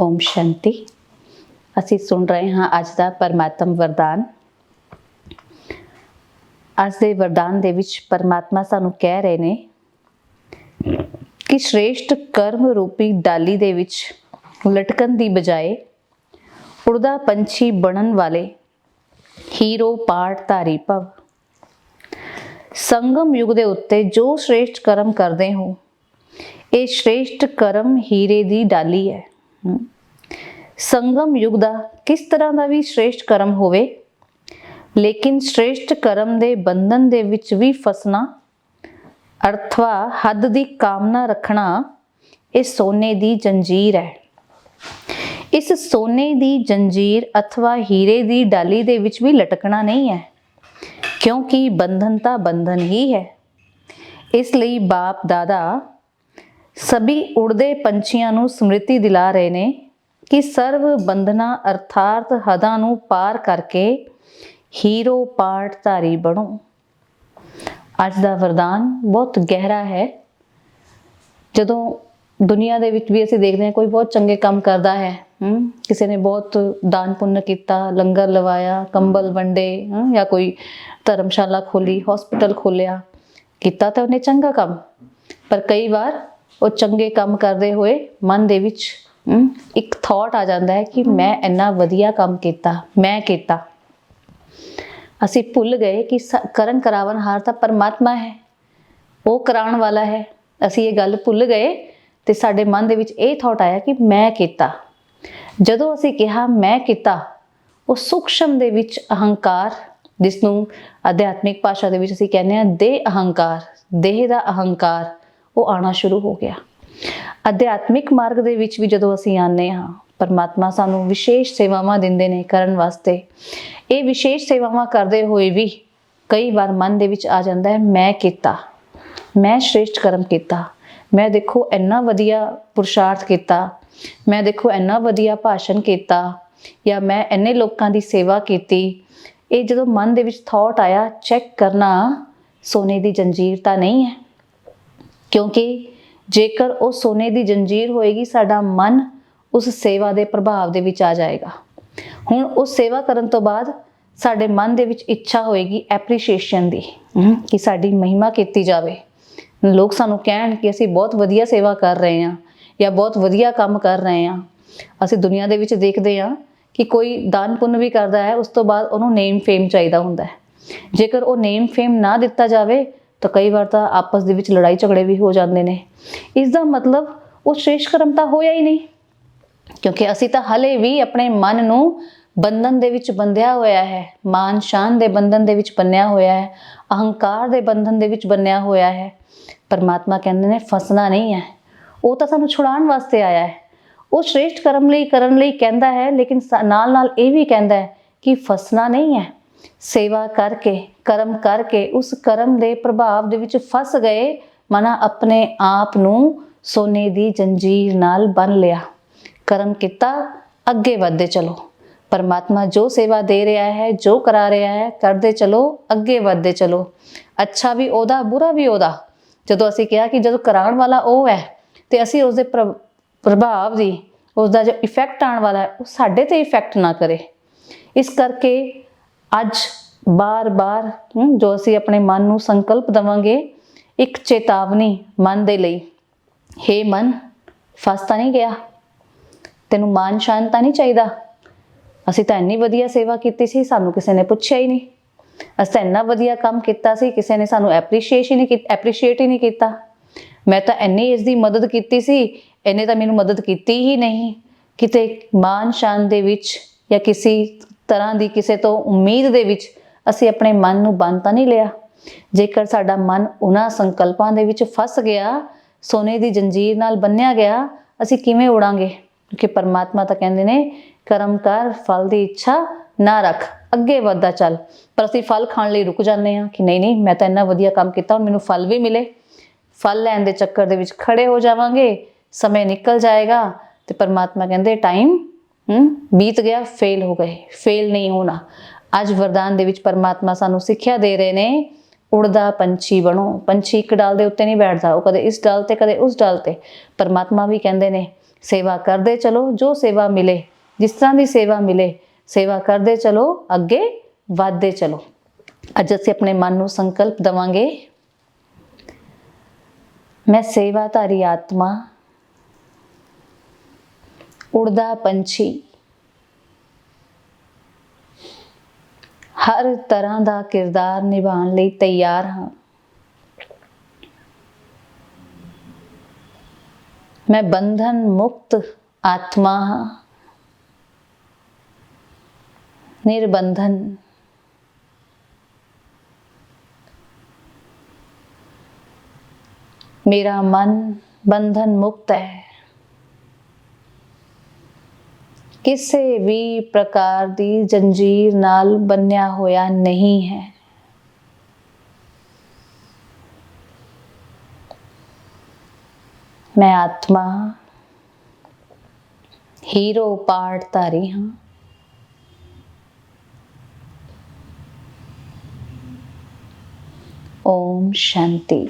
ਓਮ ਸ਼ਾਂਤੀ। ਅਸੀਂ ਸੁਣ ਰਹੇ ਹਾਂ ਅੱਜ ਦਾ ਪਰਮਾਤਮ ਵਰਦਾਨ। ਅੱਜ ਦੇ ਵਰਦਾਨ ਦੇ ਵਿੱਚ ਪਰਮਾਤਮਾ ਸਾਨੂੰ ਕਹਿ ਰਹੇ ਨੇ ਕਿ ਸ਼੍ਰੇਸ਼ਟ ਕਰਮ ਰੂਪੀ ਡਾਲੀ ਦੇ ਵਿੱਚ ਲਟਕਣ ਦੀ ਬਜਾਏ ਉੜਦਾ ਪੰਛੀ ਬਣਨ ਵਾਲੇ ਹੀਰੋ ਪਾਠ ਧਾਰੀ ਭਵ। ਸੰਗਮ ਯੁਗ ਦੇ ਉੱਤੇ ਜੋ ਸ਼੍ਰੇਸ਼ਟ ਕਰਮ ਕਰਦੇ ਹੋ, ਇਹ ਸ਼੍ਰੇਸ਼ਟ ਕਰਮ ਹੀਰੇ ਦੀ ਡਾਲੀ ਹੈ। ਸੰਗਮ ਯੁਗ ਦਾ ਕਿਸ ਤਰ੍ਹਾਂ ਦਾ ਵੀ ਸ਼੍ਰੇਸ਼ਟ ਕਰਮ ਹੋਵੇ, ਲੇਕਿਨ ਸ਼੍ਰੇਸ਼ਟ ਕਰਮ ਦੇ ਬੰਧਨ ਦੇ ਵਿੱਚ ਵੀ ਫਸਣਾ, ਅਰਥਵਾ ਹੱਦ ਦੀ ਕਾਮਨਾ ਰੱਖਣਾ, ਇਹ ਸੋਨੇ ਦੀ ਜੰਜੀਰ ਹੈ। ਇਸ ਸੋਨੇ ਦੀ ਜੰਜੀਰ ਅਥਵਾ ਹੀਰੇ ਦੀ ਡਾਲੀ ਦੇ ਵਿੱਚ ਵੀ ਲਟਕਣਾ ਨਹੀਂ ਹੈ, ਕਿਉਂਕਿ ਬੰਧਨ ਤਾਂ ਬੰਧਨ ਹੀ ਹੈ। ਇਸ ਲਈ ਬਾਪ ਦਾਦਾ ਸਭੀ ਉੜਦੇ ਪੰਛੀਆਂ ਨੂੰ ਸਮ੍ਰਿਤੀ ਦਿਲਾ ਰਹੇ ਨੇ ਕਿ ਸਰਵ ਬੰਧਨਾ ਅਰਥਾਤ ਹਦਾਂ ਨੂੰ ਪਾਰ ਕਰਕੇ ਹੀਰੋ ਪਾਠ ਧਾਰੀ ਬਣੋ। ਅੱਜ ਦਾ ਵਰਦਾਨ ਬਹੁਤ ਗਹਿਰਾ ਹੈ। ਜਦੋਂ ਦੁਨੀਆ ਦੇ ਵਿੱਚ ਵੀ ਅਸੀਂ ਦੇਖਦੇ ਹਾਂ ਕੋਈ ਬਹੁਤ ਚੰਗੇ ਕੰਮ ਕਰਦਾ ਹੈ ਹਮ, ਕਿਸੇ ਨੇ ਬਹੁਤ ਦਾਨ ਪੁੰਨ ਕੀਤਾ ਲੰਗਰ ਲਵਾਇਆ ਕੰਬਲ ਵੰਡੇ ਜਾਂ ਕੋਈ ਧਰਮਸ਼ਾਲਾ ਖੋਲੀ ਹਸਪੀਟਲ ਖੋਲਿਆ ਕੀਤਾ ਤਾਂ ਉਹਨੇ ਚੰਗਾ ਕੰਮ। ਪਰ ਕਈ ਵਾਰ ਉਹ ਚੰਗੇ ਕੰਮ ਕਰਦੇ ਹੋਏ ਮਨ ਦੇ ਵਿੱਚ ਇੱਕ ਥਾਟ ਆ ਜਾਂਦਾ ਹੈ ਕਿ ਮੈਂ ਇੰਨਾ ਵਧੀਆ ਕੰਮ ਕੀਤਾ, ਮੈਂ ਕੀਤਾ। ਅਸੀਂ ਭੁੱਲ ਗਏ ਕਿ ਕਰਨ ਕਰਾਵਨ ਹਾਰ ਤਾਂ ਪਰਮਾਤਮਾ ਹੈ, ਉਹ ਕਰਾਉਣ ਵਾਲਾ ਹੈ। ਅਸੀਂ ਇਹ ਗੱਲ ਭੁੱਲ ਗਏ ਤੇ ਸਾਡੇ ਮਨ ਦੇ ਵਿੱਚ ਇਹ ਥਾਟ ਆਇਆ ਕਿ ਮੈਂ ਕੀਤਾ। ਜਦੋਂ ਅਸੀਂ ਕਿਹਾ ਮੈਂ ਕੀਤਾ, ਉਹ ਸੂਖਸ਼ਮ ਦੇ ਵਿੱਚ ਅਹੰਕਾਰ ਜਿਸ ਨੂੰ ਅਧਿਆਤਮਿਕ ਭਾਸ਼ਾ ਦੇ ਵਿੱਚ ਅਸੀਂ ਕਹਿੰਦੇ ਹਾਂ ਦੇਹ ਅਹੰਕਾਰ, ਦੇਹ ਦਾ ਅਹੰਕਾਰ ਉਹ ਆਣਾ ਸ਼ੁਰੂ ਹੋ ਗਿਆ। ਅਧਿਆਤਮਿਕ ਮਾਰਗ ਦੇ ਵਿੱਚ ਵੀ ਜਦੋਂ ਅਸੀਂ ਆਨੇ ਹਾਂ, ਪਰਮਾਤਮਾ ਸਾਨੂੰ ਵਿਸ਼ੇਸ਼ ਸੇਵਾਵਾਂ ਦਿੰਦੇ ਨੇ ਕਰਨ ਵਾਸਤੇ। ਇਹ ਵਿਸ਼ੇਸ਼ ਸੇਵਾਵਾਂ ਕਰਦੇ ਹੋਏ ਵੀ ਕਈ ਵਾਰ ਮਨ ਦੇ ਵਿੱਚ ਆ ਜਾਂਦਾ ਹੈ, ਮੈਂ ਕੀਤਾ, ਮੈਂ ਸ਼੍ਰੇਸ਼ਟ ਕਰਮ ਕੀਤਾ, ਮੈਂ ਦੇਖੋ ਇੰਨਾ ਵਧੀਆ ਪੁਰਸ਼ਾਰਥ ਕੀਤਾ, ਮੈਂ ਦੇਖੋ ਇੰਨਾ ਵਧੀਆ ਭਾਸ਼ਣ ਕੀਤਾ, ਜਾਂ ਮੈਂ ਇੰਨੇ ਲੋਕਾਂ ਦੀ ਸੇਵਾ ਕੀਤੀ। ਇਹ ਜਦੋਂ ਮਨ ਦੇ ਵਿੱਚ ਥਾਟ ਆਇਆ ਚੈੱਕ ਕਰਨਾ, ਸੋਨੇ ਦੀ ਜੰਜੀਰ ਤਾਂ ਨਹੀਂ ਹੈ। ਕਿਉਂਕਿ ਜੇਕਰ ਉਹ ਸੋਨੇ ਦੀ ਜੰਜੀਰ ਹੋਏਗੀ, ਸਾਡਾ ਮਨ ਉਸ ਸੇਵਾ ਦੇ ਪ੍ਰਭਾਵ ਦੇ ਵਿੱਚ ਆ ਜਾਏਗਾ। ਹੁਣ ਉਸ ਸੇਵਾ ਕਰਨ ਤੋਂ ਬਾਅਦ ਸਾਡੇ ਮਨ ਦੇ ਵਿੱਚ ਇੱਛਾ ਹੋਏਗੀ ਐਪਰੀਸ਼ੀਏਸ਼ਨ ਦੀ ਕਿ ਸਾਡੀ ਮਹਿਮਾ ਕੀਤੀ ਜਾਵੇ। ਲੋਕ ਸਾਨੂੰ ਕਹਿਣ ਕਿ ਅਸੀਂ ਬਹੁਤ ਵਧੀਆ ਸੇਵਾ ਕਰ ਰਹੇ ਹਾਂ ਜਾਂ ਬਹੁਤ ਵਧੀਆ ਕੰਮ ਕਰ ਰਹੇ ਹਾਂ। ਅਸੀਂ ਦੁਨੀਆ ਦੇ ਵਿੱਚ ਦੇਖਦੇ ਹਾਂ ਕਿ ਕੋਈ ਦਾਨ ਪੁੰਨ ਵੀ ਕਰਦਾ ਹੈ, ਉਸ ਤੋਂ ਬਾਅਦ ਉਹਨੂੰ ਨੇਮ ਫੇਮ ਚਾਹੀਦਾ ਹੁੰਦਾ ਹੈ। ਜੇਕਰ ਉਹ ਨੇਮ ਫੇਮ ਨਾ ਦਿੱਤਾ ਜਾਵੇ ਤਾਂ ਕਈ ਵਾਰ ਤਾਂ ਆਪਸ ਦੇ ਵਿੱਚ ਲੜਾਈ ਝਗੜੇ ਵੀ ਹੋ ਜਾਂਦੇ ਨੇ। ਇਸ ਦਾ ਮਤਲਬ ਉਹ ਸ਼੍ਰੇਸ਼ਟ ਕਰਮ ਤਾਂ ਹੋਇਆ ਹੀ ਨਹੀਂ। ਕਿਉਂਕਿ ਅਸੀਂ ਤਾਂ ਹਲੇ ਵੀ ਆਪਣੇ ਮਨ ਨੂੰ ਬੰਧਨ ਦੇ ਵਿੱਚ ਬੰਧਿਆ ਹੋਇਆ ਹੈ, ਮਾਨ ਸ਼ਾਨ ਦੇ ਬੰਧਨ ਦੇ ਵਿੱਚ ਬੰਨਿਆ ਹੋਇਆ ਹੈ, ਅਹੰਕਾਰ ਦੇ ਬੰਧਨ ਦੇ ਵਿੱਚ ਬੰਨਿਆ ਹੋਇਆ ਹੈ। ਪਰਮਾਤਮਾ ਕਹਿੰਦੇ ਨੇ, ਫਸਣਾ ਨਹੀਂ ਹੈ। ਉਹ ਤਾਂ ਸਾਨੂੰ ਛੁਡਾਉਣ ਵਾਸਤੇ ਆਇਆ ਹੈ। ਉਹ ਸ਼੍ਰੇਸ਼ਟ ਕਰਮ ਲਈ, ਕਰਨ ਲਈ ਕਹਿੰਦਾ ਹੈ, ਲੇਕਿਨ ਨਾਲ ਨਾਲ ਇਹ ਵੀ ਕਹਿੰਦਾ ਹੈ ਕਿ ਫਸਣਾ ਨਹੀਂ ਹੈ। ਸੇਵਾ ਕਰਕੇ, ਕਰਮ ਕਰਕੇ ਉਸ ਕਰਮ ਦੇ ਪ੍ਰਭਾਵ ਦੇ ਵਿੱਚ ਫਸ ਗਏ, ਮਨਾ ਆਪਣੇ ਆਪ ਨੂੰ ਸੋਨੇ ਦੀ ਜੰਜੀਰ ਨਾਲ ਬੰਨ ਲਿਆ। ਕਰਮ ਕੀਤਾ, ਅੱਗੇ ਵਧਦੇ ਚਲੋ। ਪਰਮਾਤਮਾ ਜੋ ਸੇਵਾ ਦੇ ਰਿਹਾ ਹੈ, ਜੋ ਕਰਾ ਰਿਹਾ ਹੈ, ਕਰਦੇ ਚਲੋ, ਅੱਗੇ ਵਧਦੇ ਚਲੋ। ਅੱਛਾ ਵੀ ਉਹਦਾ, ਬੁਰਾ ਵੀ ਉਹਦਾ। ਜਦੋਂ ਅਸੀਂ ਕਿਹਾ ਕਿ ਜਦੋਂ ਕਰਾਉਣ ਵਾਲਾ ਉਹ ਹੈ, ਤੇ ਅਸੀਂ ਉਸ ਦੇ ਪ੍ਰਭਾਵ ਦੀ ਉਸ ਦਾ ਜੋ ਇਫੈਕਟ ਆਉਣ ਵਾਲਾ ਹੈ, ਉਹ ਸਾਡੇ ਤੇ ਇਫੈਕਟ ਨਾ ਕਰੇ। ਇਸ ਕਰਕੇ ਅੱਜ ਬਾਰ-ਬਾਰ ਜੋ ਅਸੀਂ ਆਪਣੇ ਮਨ ਨੂੰ ਸੰਕਲਪ ਦਵਾਂਗੇ, ਇੱਕ ਚੇਤਾਵਨੀ ਮਨ ਦੇ ਲਈ। ਹੇ ਮਨ, ਫਸ ਤਾਂ ਨਹੀਂ ਗਿਆ? ਤੈਨੂੰ ਮਾਨ ਸ਼ਾਨ ਤਾਂ ਨਹੀਂ ਚਾਹੀਦਾ? ਅਸੀਂ ਤਾਂ ਇੰਨੀ ਵਧੀਆ ਸੇਵਾ ਕੀਤੀ ਸੀ, ਸਾਨੂੰ ਕਿਸੇ ਨੇ ਪੁੱਛਿਆ ਹੀ ਨਹੀਂ। ਅਸੀਂ ਤਾਂ ਇੰਨਾ ਵਧੀਆ ਕੰਮ ਕੀਤਾ ਸੀ, ਕਿਸੇ ਨੇ ਸਾਨੂੰ ਐਪਰੀਸ਼ੀਏਟ ਹੀ ਨਹੀਂ ਕੀਤਾ ਐਪਰੀਸ਼ੀਏਟ ਹੀ ਨਹੀਂ ਕੀਤਾ। ਮੈਂ ਤਾਂ ਇੰਨੀ ਇਸ ਦੀ ਮਦਦ ਕੀਤੀ ਸੀ ਇਹਨੇ ਤਾਂ ਮੈਨੂੰ ਮਦਦ ਕੀਤੀ ਹੀ ਨਹੀਂ। ਕਿਤੇ ਮਾਨ ਸ਼ਾਨ ਦੇ ਵਿੱਚ ਜਾਂ ਕਿਸੇ ਤਰ੍ਹਾਂ ਦੀ ਕਿਸੇ ਤੋਂ ਉਮੀਦ ਦੇ ਵਿੱਚ ਅਸੀਂ ਆਪਣੇ ਮਨ ਨੂੰ ਬੰਨ ਤਾਂ ਨਹੀਂ ਲਿਆ। ਜੇਕਰ ਸਾਡਾ ਮਨ ਉਹਨਾਂ ਸੰਕਲਪਾਂ ਦੇ ਵਿੱਚ ਫਸ ਗਿਆ, ਸੋਨੇ ਦੀ ਜੰਜੀਰ ਨਾਲ ਬੰਨਿਆ ਗਿਆ, ਅਸੀਂ ਕਿਵੇਂ ਉੜਾਂਗੇ ਕਿਉਂਕਿ ਪਰਮਾਤਮਾ ਤਾਂ ਕਹਿੰਦੇ ਨੇ, ਕਰਮ ਕਰ, ਫਲ ਦੀ ਇੱਛਾ ਨਾ ਰੱਖ, ਅੱਗੇ ਵੱਧਦਾ ਚੱਲ। ਪਰ ਅਸੀਂ ਫਲ ਖਾਣ ਲਈ ਰੁਕ ਜਾਂਦੇ ਹਾਂ ਕਿ ਨਹੀਂ ਨਹੀਂ, ਮੈਂ ਤਾਂ ਇੰਨਾ ਵਧੀਆ ਕੰਮ ਕੀਤਾ ਹੁਣ ਮੈਨੂੰ ਫਲ ਵੀ ਮਿਲੇ। ਫਲ ਲੈਣ ਦੇ ਚੱਕਰ ਦੇ ਵਿੱਚ ਖੜੇ ਹੋ ਜਾਵਾਂਗੇ, ਸਮੇਂ ਨਿਕਲ ਜਾਏਗਾ ਤੇ ਪਰਮਾਤਮਾ ਕਹਿੰਦੇ, ਟਾਈਮ ਹਮ ਬੀਤ ਗਿਆ ਫੇਲ ਹੋ ਗਏ। ਫੇਲ ਨਹੀਂ ਹੋਣਾ। ਅੱਜ ਵਰਦਾਨ ਦੇ ਵਿੱਚ ਪਰਮਾਤਮਾ ਸਾਨੂੰ ਸਿੱਖਿਆ ਦੇ ਰਹੇ ਨੇ, ਉੜਦਾ ਪੰਛੀ ਬਣੋ। ਪੰਛੀ ਇੱਕ ਡਾਲ ਦੇ ਉੱਤੇ ਨਹੀਂ ਬੈਠਦਾ, ਉਹ ਕਦੇ ਇਸ ਡਾਲ ਤੇ, ਕਦੇ ਉਸ ਡਾਲ ਤੇ। ਪਰਮਾਤਮਾ ਵੀ ਕਹਿੰਦੇ ਨੇ, ਸੇਵਾ ਕਰਦੇ ਚਲੋ, ਜੋ ਸੇਵਾ ਮਿਲੇ, ਜਿਸ ਤਰ੍ਹਾਂ ਦੀ ਸੇਵਾ ਮਿਲੇ, ਸੇਵਾ ਕਰਦੇ ਚਲੋ, ਅੱਗੇ ਵਧਦੇ ਚਲੋ। ਅੱਜ ਅਸੀਂ ਆਪਣੇ ਮਨ ਨੂੰ ਸੰਕਲਪ ਦਵਾਂਗੇ। ਮੈਂ ਸੇਵਾਧਾਰੀ ਆਤਮਾ ਉੜਦਾ ਪੰਛੀ ਹਰ ਤਰ੍ਹਾਂ ਦਾ ਕਿਰਦਾਰ ਨਿਭਾਉਣ ਲਈ ਤਿਆਰ ਹਾਂ ਮੈਂ ਬੰਧਨ ਮੁਕਤ ਆਤਮਾ ਹਾਂ ਨਿਰਬੰਧਨ ਮੇਰਾ ਮਨ ਬੰਧਨ ਮੁਕਤ ਹੈ ਕਿਸੇ ਵੀ ਪ੍ਰਕਾਰ ਦੀ ਜੰਜੀਰ ਨਾਲ ਬੰਨਿਆ ਹੋਇਆ ਨਹੀਂ ਹੈ ਮੈਂ ਆਤਮਾ ਹੀਰੋ ਪਾਠ ਧਾਰੀ ਹਾਂ ਓਮ ਸ਼ਾਂਤੀ